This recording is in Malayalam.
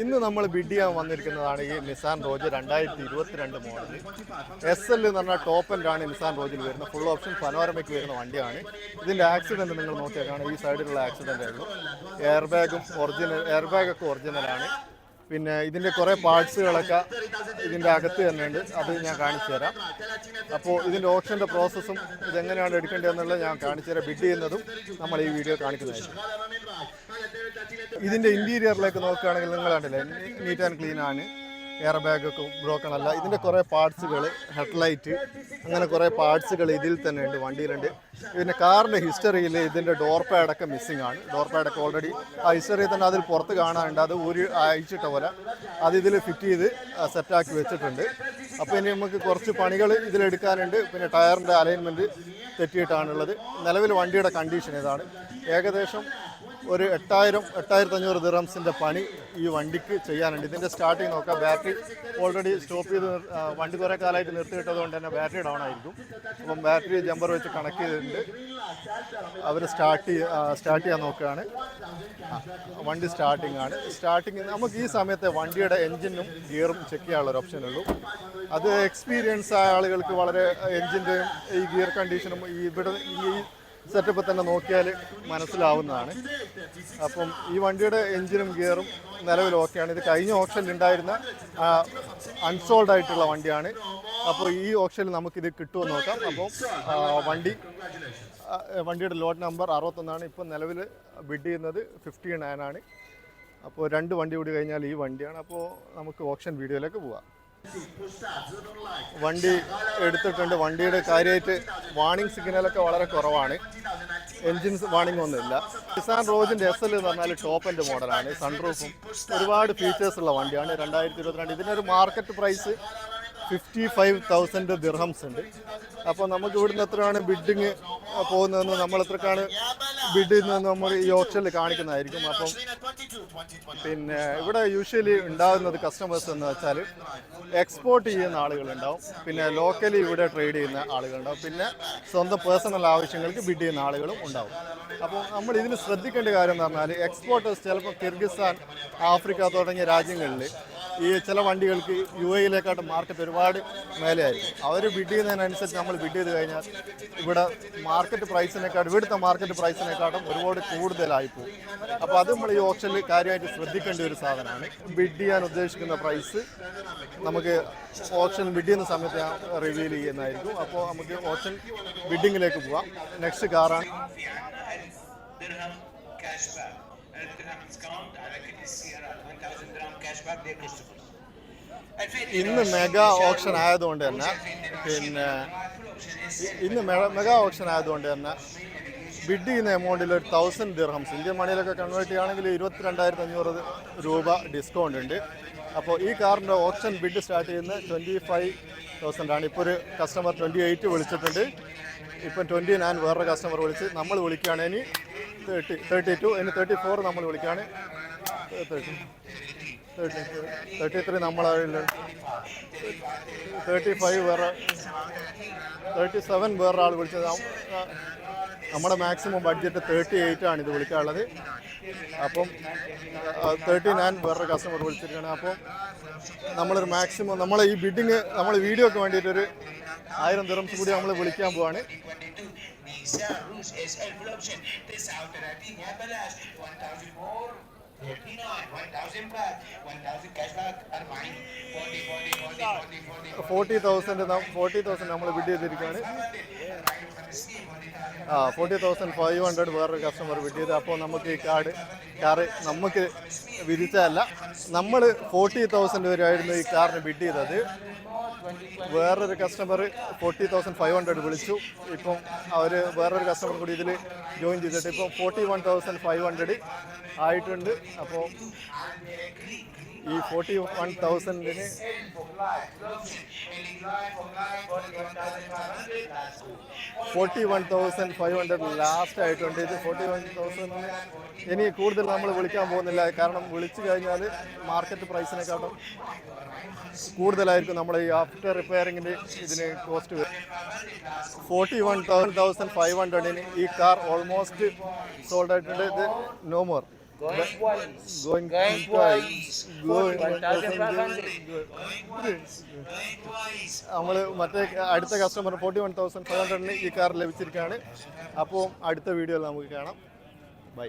ഇന്ന് നമ്മൾ ബിഡ് ചെയ്യാൻ വന്നിരിക്കുന്നതാണ് ഈ നിസാൻ റോജ് രണ്ടായിരത്തി ഇരുപത്തിരണ്ട് മോഡൽ എസ് എൽ എന്ന് പറഞ്ഞാൽ ടോപ്പ് എൻഡാണ് നിസാൻ റോജിൽ വരുന്ന ഫുൾ ഓപ്ഷൻ പനോരമയ്ക്ക് വരുന്ന വണ്ടിയാണ്. ഇതിന്റെ ആക്സിഡന്റ് നിങ്ങൾ നോക്കിയാൽ ഈ സൈഡിലുള്ള ആക്സിഡന്റ് ആയിരുന്നു എയർ ബാഗും ഒറിജിനൽ എയർ ബാഗൊക്കെ ഒറിജിനലാണ് പിന്നെ ഇതിന്റെ കുറേ പാർട്സുകളൊക്കെ ഇതിന്റെ അകത്ത് തന്നെയുണ്ട്. അത് ഞാൻ കാണിച്ചു തരാം. അപ്പോൾ ഇതിന്റെ ഓപ്ഷന്റെ പ്രോസസ്സും ഇതെങ്ങനെയാണ് എടുക്കേണ്ടതെന്നുള്ളത് ഞാൻ കാണിച്ചു തരാം. ബിഡ് ചെയ്യുന്നതും നമ്മൾ ഈ വീഡിയോ കാണിക്കുന്നതായിരിക്കും. ഇതിന്റെ ഇന്റീരിയറിലേക്ക് നോക്കുകയാണെങ്കിൽ നിങ്ങൾ നീറ്റ് ആൻഡ് ക്ലീൻ ആണ്. എയർ ബാഗൊക്കെ ബ്രോക്കൺ അല്ല. ഇതിന്റെ കുറേ പാർട്സുകൾ ഹെഡ്ലൈറ്റ് അങ്ങനെ കുറേ പാർട്സുകൾ ഇതിൽ തന്നെ ഉണ്ട് വണ്ടിയിലുണ്ട് പിന്നെ കാറിന്റെ ഹിസ്റ്ററിയിൽ ഇതിന്റെ ഡോർ പാഡൊക്കെ മിസ്സിംഗ് ആണ്. ഡോർ പാഡൊക്കെ ഓൾറെഡി ആ ഹിസ്റ്ററി തന്നെ അതിൽ പുറത്ത് കാണാനുണ്ട്. അത് ഒരു അയച്ചിട്ട പോലെ അത് ഇതിൽ ഫിറ്റ് ചെയ്ത് സെറ്റാക്കി വെച്ചിട്ടുണ്ട്. അപ്പോൾ ഇനി നമുക്ക് കുറച്ച് പണികൾ ഇതിലെടുക്കാനുണ്ട് പിന്നെ ടയറിന്റെ അലൈൻമെന്റ് തെറ്റിയിട്ടാണുള്ളത്. നിലവിൽ വണ്ടിയുടെ കണ്ടീഷൻ ഇതാണ്. ഏകദേശം ഒരു എട്ടായിരം എട്ടായിരത്തി അഞ്ഞൂറ് ദിറംസിന്റെ പണി ഈ വണ്ടിക്ക് ചെയ്യാനുണ്ട്. ഇതിന്റെ സ്റ്റാർട്ടിങ് നോക്കാം. ബാറ്ററി ഓൾറെഡി സ്റ്റോപ്പ് ചെയ്ത് വണ്ടി കുറേ കാലമായിട്ട് നിർത്തിയിട്ടത് കൊണ്ട് തന്നെ ബാറ്ററി ഡൗൺ ആയിരിക്കും. അപ്പം ബാറ്ററി ജമ്പർ വെച്ച് കണക്ട് ചെയ്തിട്ടുണ്ട്. അവർ സ്റ്റാർട്ട് സ്റ്റാർട്ട് ചെയ്യാൻ നോക്കുകയാണ്. വണ്ടി സ്റ്റാർട്ടിംഗ് ആണ്. സ്റ്റാർട്ടിങ് നമുക്ക് ഈ സമയത്ത് വണ്ടിയുടെ എൻജിനും ഗിയറും ചെക്ക് ചെയ്യാനുള്ള ഒരു ഓപ്ഷൻ ഉള്ളൂ. അത് എക്സ്പീരിയൻസ് ആയ ആളുകൾക്ക് വളരെ എൻജിന്റെയും ഈ ഗിയർ കണ്ടീഷനും ഇവിടെ ഈ സെറ്റപ്പ് തന്നെ നോക്കിയാൽ മനസ്സിലാവുന്നതാണ്. അപ്പം ഈ വണ്ടിയുടെ എഞ്ചിനും ഗിയറും നിലവിൽ ഓക്കെയാണ്. ഇത് കഴിഞ്ഞ ഓപ്ഷനിൽ ഉണ്ടായിരുന്ന അൺസോൾഡ് ആയിട്ടുള്ള വണ്ടിയാണ്. അപ്പോൾ ഈ ഓപ്ഷനിൽ നമുക്കിത് കിട്ടുമെന്ന് നോക്കാം. അപ്പോൾ വണ്ടി വണ്ടിയുടെ ലോഡ് നമ്പർ അറുപത്തൊന്നാണ്. ഇപ്പോൾ നിലവിൽ ബിഡ് ചെയ്യുന്നത് ഫിഫ്റ്റി നയൻ ആണ്. അപ്പോൾ രണ്ട് വണ്ടി കൂടി കഴിഞ്ഞാൽ ഈ വണ്ടിയാണ്. അപ്പോൾ നമുക്ക് ഓപ്ഷൻ വീഡിയോയിലേക്ക് പോവാം. വണ്ടി എടുത്തിട്ടുണ്ട്. വണ്ടിയുടെ കാര്യമായിട്ട് വാണിംഗ് സിഗ്നലൊക്കെ വളരെ കുറവാണ്. എൻജിൻ വാണിംഗ് ഒന്നുമില്ല. നിസാൻ റോജിന്റെ എസ് എൽ എന്ന് പറഞ്ഞാൽ ടോപ്പ് എന്റെ മോഡലാണ് സൺറൂഫും ഒരുപാട് ഫീച്ചേഴ്സ് ഉള്ള വണ്ടിയാണ്. രണ്ടായിരത്തി ഇരുപത്തിരണ്ട്. ഇതിനൊരു market price fifty five thousand dirhams ഉണ്ട്. അപ്പോൾ നമുക്ക് ഇവിടുന്ന് എത്രയാണ് ബിഡിങ് പോകുന്നതെന്ന് നമ്മൾ എത്രക്കാണ് ബിഡ് ചെയ്യുന്നതെന്ന് നമ്മൾ ഈ ഓപ്ഷനിൽ കാണിക്കുന്നതായിരിക്കും. അപ്പം പിന്നെ ഇവിടെ യൂഷ്വലി ഉണ്ടാകുന്നത് കസ്റ്റമേഴ്സ് എന്ന് വെച്ചാൽ എക്സ്പോർട്ട് ചെയ്യുന്ന ആളുകളുണ്ടാവും. പിന്നെ ലോക്കലി ഇവിടെ ട്രേഡ് ചെയ്യുന്ന ആളുകളുണ്ടാവും. പിന്നെ സ്വന്തം പേഴ്സണൽ ആവശ്യങ്ങൾക്ക് ബിഡ് ചെയ്യുന്ന ആളുകളും ഉണ്ടാവും. അപ്പോൾ നമ്മൾ ഇതിന് ശ്രദ്ധിക്കേണ്ട കാര്യം എന്ന് പറഞ്ഞാൽ എക്സ്പോർട്ടേഴ്സ് ചിലപ്പോൾ കിർഗിസ്ഥാൻ ആഫ്രിക്ക തുടങ്ങിയ രാജ്യങ്ങളിൽ ഈ ചില വണ്ടികൾക്ക് യു എയിലേക്കാട്ട് മാർക്കറ്റ് ഒരുപാട് മേലെയായിരിക്കും അവർ ബിഡ് ചെയ്യുന്നതിനനുസരിച്ച് നമ്മൾ ബിഡ് ചെയ്ത് കഴിഞ്ഞാൽ ഇവിടെ മാർക്കറ്റ് പ്രൈസിനെക്കാട്ടും ഇവിടുത്തെ മാർക്കറ്റ് പ്രൈസിനെക്കാട്ടും ഒരുപാട് കൂടുതലായി പോകും. അപ്പോൾ അത് നമ്മൾ ഈ ഓപ്ഷനിൽ കാര്യമായിട്ട് ശ്രദ്ധിക്കേണ്ട ഒരു സാധനമാണ്. ബിഡ് ചെയ്യാൻ ഉദ്ദേശിക്കുന്ന പ്രൈസ് നമുക്ക് ഓപ്ഷൻ ബിഡ് ചെയ്യുന്ന സമയത്ത് ഞാൻ റിവീൽ ചെയ്യുന്നതായിരിക്കും. അപ്പോൾ നമുക്ക് ഓപ്ഷൻ ബിഡിങ്ങിലേക്ക് പോവാം. നെക്സ്റ്റ് കാറാണ് ഇന്ന് മെഗാ ഓപ്ഷൻ ആയതുകൊണ്ട് തന്നെ പിന്നെ ഇന്ന് മെഗാ ഓപ്ഷൻ ആയതുകൊണ്ട് തന്നെ ബിഡ് ചെയ്യുന്ന എമൗണ്ടിൽ ഒരു തൗസൻഡ് ദിർഹംസ് ഇന്ത്യൻ മണിയിലൊക്കെ കൺവേർട്ട് ചെയ്യുകയാണെങ്കിൽ ഇരുപത്തി രണ്ടായിരത്തി അഞ്ഞൂറ് രൂപ ഡിസ്കൗണ്ട് ഉണ്ട്. അപ്പോൾ ഈ കാറിന്റെ ഓപ്ഷൻ ബിഡ് സ്റ്റാർട്ട് ചെയ്യുന്നത് ട്വന്റി ഫൈവ് തൗസൻഡ് ആണ്. ഇപ്പോൾ ഒരു കസ്റ്റമർ ട്വന്റി എയ്റ്റ് വിളിച്ചിട്ടുണ്ട്. ഇപ്പം ട്വന്റി നയൻ വേറൊരു കസ്റ്റമർ വിളിച്ച് നമ്മൾ വിളിക്കുകയാണെങ്കിൽ തേർട്ടി തേർട്ടി ടു ഇനി തേർട്ടി ഫോർ നമ്മൾ വിളിക്കുകയാണ് തേർട്ടി ത്രീ നമ്മളാവില്ല തേർട്ടി ഫൈവ് വേറെ തേർട്ടി സെവൻ വേറെ ആൾ വിളിച്ചത്. നമ്മുടെ മാക്സിമം ബഡ്ജറ്റ് തേർട്ടി എയ്റ്റ് ആണ് ഇത് വിളിക്കാനുള്ളത്. അപ്പം തേർട്ടി നയൻ വേറൊരു കസ്റ്റമർ വിളിച്ചിരിക്കുകയാണ്. അപ്പം നമ്മളൊരു മാക്സിമം നമ്മളെ ഈ ബിഡിങ് നമ്മൾ വീഡിയോക്ക് വേണ്ടിയിട്ടൊരു ആയിരം ദിറംസ് കൂടി നമ്മൾ വിളിക്കാൻ പോവാണ്. نيسان روس اس ال فلوبشن 39 يا بلاش 1000 مور 49 1000 باك 1000 كاش باك 40 40 40 40 40 40 ഫോർട്ടി തൗസൻഡ് ഫോർട്ടി തൗസൻഡ് നമ്മൾ ബിഡ് ചെയ്തിരിക്കുകയാണ് ആ ഫോർട്ടി തൗസൻഡ് ഫൈവ് ഹൺഡ്രഡ് വേറൊരു കസ്റ്റമർ ബിഡ് ചെയ്ത് അപ്പോൾ നമുക്ക് ഈ കാർഡ് കാറ് നമുക്ക് വിധിച്ചതല്ല നമ്മൾ ഫോർട്ടി തൗസൻഡ് വരെയായിരുന്നു ഈ കാറിന് ബിഡ് ചെയ്തത് വേറൊരു customer forty thousand five hundred വിളിച്ചു. ഇപ്പം അവർ വേറൊരു കസ്റ്റമർ കൂടി ഇതിൽ ജോയിൻ ചെയ്തിട്ട് ഇപ്പം forty one thousand five hundred ആയിട്ടുണ്ട്. അപ്പോൾ ഈ forty one തൗസൻഡിന് forty one thousand five hundred last ആയിട്ടുണ്ട്. ഇത് ഫോർട്ടി വൺ തൗസൻഡിന് ഇനി കൂടുതൽ നമ്മൾ വിളിക്കാൻ പോകുന്നില്ല. കാരണം വിളിച്ചു കഴിഞ്ഞാൽ മാർക്കറ്റ് പ്രൈസിനെക്കാട്ടും കൂടുതലായിരിക്കും നമ്മൾ ഈ ആഫ്റ്റർ റിപ്പയറിങ്ങിന്റെ ഇതിന് കോസ്റ്റ് വരും ഫോർട്ടി വൺ തൗസൻഡ് ഫൈവ് ഹൺഡ്രഡിന് ഈ കാർ ഓൾമോസ്റ്റ് സോൾഡ് ആയിട്ടുണ്ട്. ഇത് no more Going once. Going Going twice. twice. Going 1,500. Going once. Going twice. നമ്മൾ മറ്റേ അടുത്ത customer forty one thousand five ഹൺഡ്രഡിന് ഈ കാർ ലഭിച്ചിരിക്കുകയാണ് അപ്പോൾ അടുത്ത വീഡിയോയിൽ നമുക്ക് കാണാം ബൈ